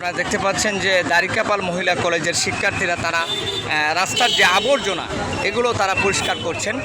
আপনারা দেখতে পাচ্ছেন যে দারিকাপাল মহিলা কলেজের শিক্ষার্থীরা তারা রাস্তার যে আবর্জনা, এগুলো তারা পরিষ্কার করছেন।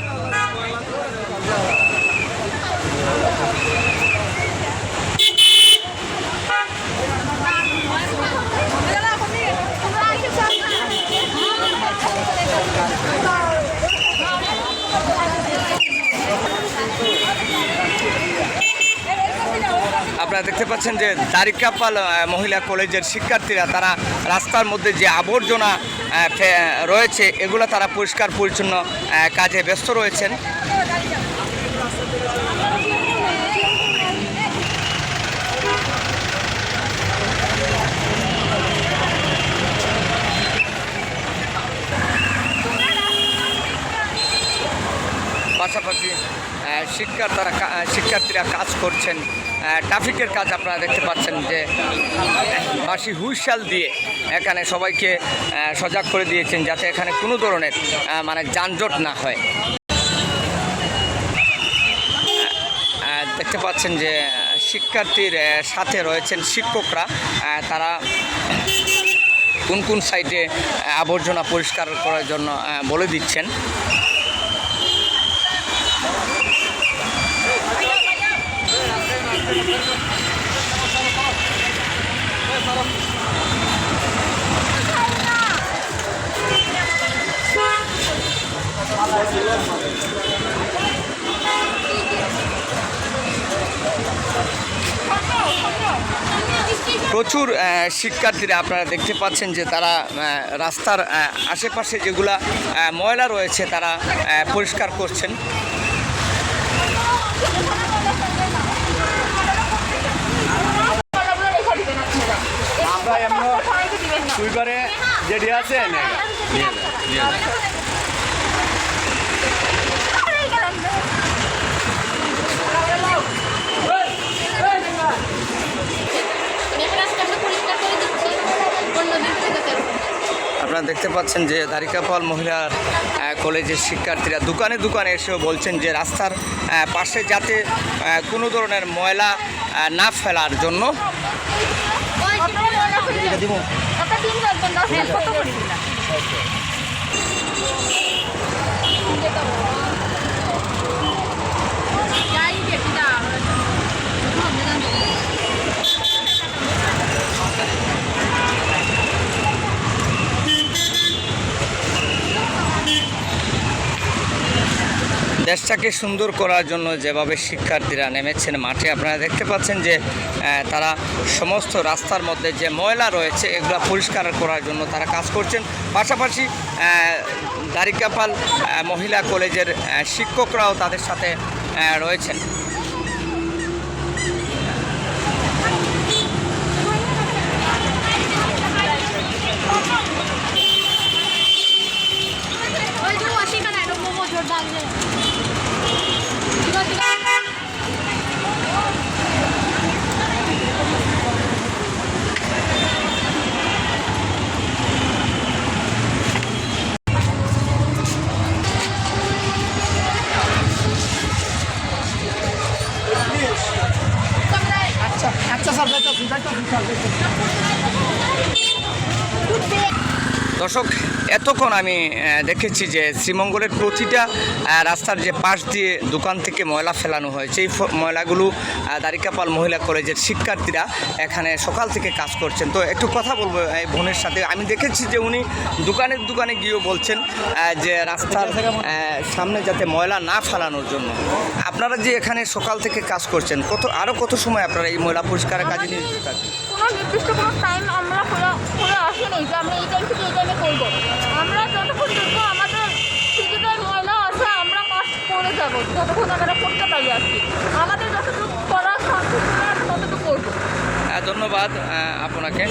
আপনারা দেখতে পাচ্ছেন যে দারিকাপাল মহিলা কলেজের শিক্ষার্থীরা তারা রাস্তার মধ্যে যে আবর্জনা রয়েছে, এগুলো তারা পরিষ্কার পরিচ্ছন্ন কাজে ব্যস্ত রয়েছেন। পাশাপাশি শিক্ষার তারা শিক্ষার্থীরা কাজ করছেন। ট্রাফিকের কাজ আপনারা দেখতে পাচ্ছেন যে বাসি হুইশাল দিয়ে এখানে সবাইকে সজাগ করে দিয়েছেন যাতে এখানে কোনো ধরনের মানে যানজট না হয়। দেখতে পাচ্ছেন যে শিক্ষার্থীর সাথে রয়েছেন শিক্ষকরা। তারা কোন কোন সাইডে আবর্জনা পরিষ্কার করার জন্য বলে দিচ্ছেন। প্রচুর শিক্ষার্থীরা আপনারা দেখতে পাচ্ছেন যে তারা রাস্তার আশেপাশে যেগুলা ময়লা রয়েছে তারা পরিষ্কার করছেন। আমরা সুইপারে যেটি আছে আপনারা দেখতে পাচ্ছেন যে দারিকাপাল মহিলা আহ, কলেজের শিক্ষার্থীরা দোকানে দোকানে এসেও বলছেন যে রাস্তার পাশে যাতে কোনো ধরনের ময়লা না ফেলার জন্য ওটা দিন লাগবেন দশ কত করে দিলাম দেশটাকে সুন্দর করার জন্য যেভাবে শিক্ষার্থীরা নেমেছেন মাঠে, আপনারা দেখতে পাচ্ছেন যে তারা সমস্ত রাস্তার মধ্যে যে ময়লা রয়েছে, এগুলো পরিষ্কার করার জন্য তারা কাজ করছেন। পাশাপাশি দারিকাপাল মহিলা কলেজের শিক্ষকরাও তাদের সাথে রয়েছেন। দর্শক এতক্ষণ আমি দেখেছি যে শ্রীমঙ্গলের প্রতিটা রাস্তার যে পাশ দিয়ে দোকান থেকে ময়লা ফেলানো হয়েছে এই ময়লাগুলো দারিকাপাল মহিলা কলেজের শিক্ষার্থীরা এখানে সকাল থেকে কাজ করছেন। তো একটু কথা বলব এই বোনের সাথে। আমি দেখেছি যে উনি দোকানের দোকানে গিয়েও বলছেন যে রাস্তার সামনে যাতে ময়লা না ফেলানোর জন্য। আপনারা যে এখানে সকাল থেকে কাজ করছেন, কত আরও কত সময় আপনারা এই ময়লা পরিষ্কারের কাজে নিয়োজিত থাকবেন? নির্দিষ্ট কোনো টাইম আমরা করে করে আসিনি যে আমরা এই টাইম থেকে এই টাইমে করব আমরা যতক্ষণ দেখব আমাদের সিটিটাই ময়লা আছে আমরা কাজ করে যাব যতক্ষণ আমরা করতে পারি আর কি। আমাদের যতটুকু করা সম্ভব ততটুকু করব। ধন্যবাদ আপনাকে।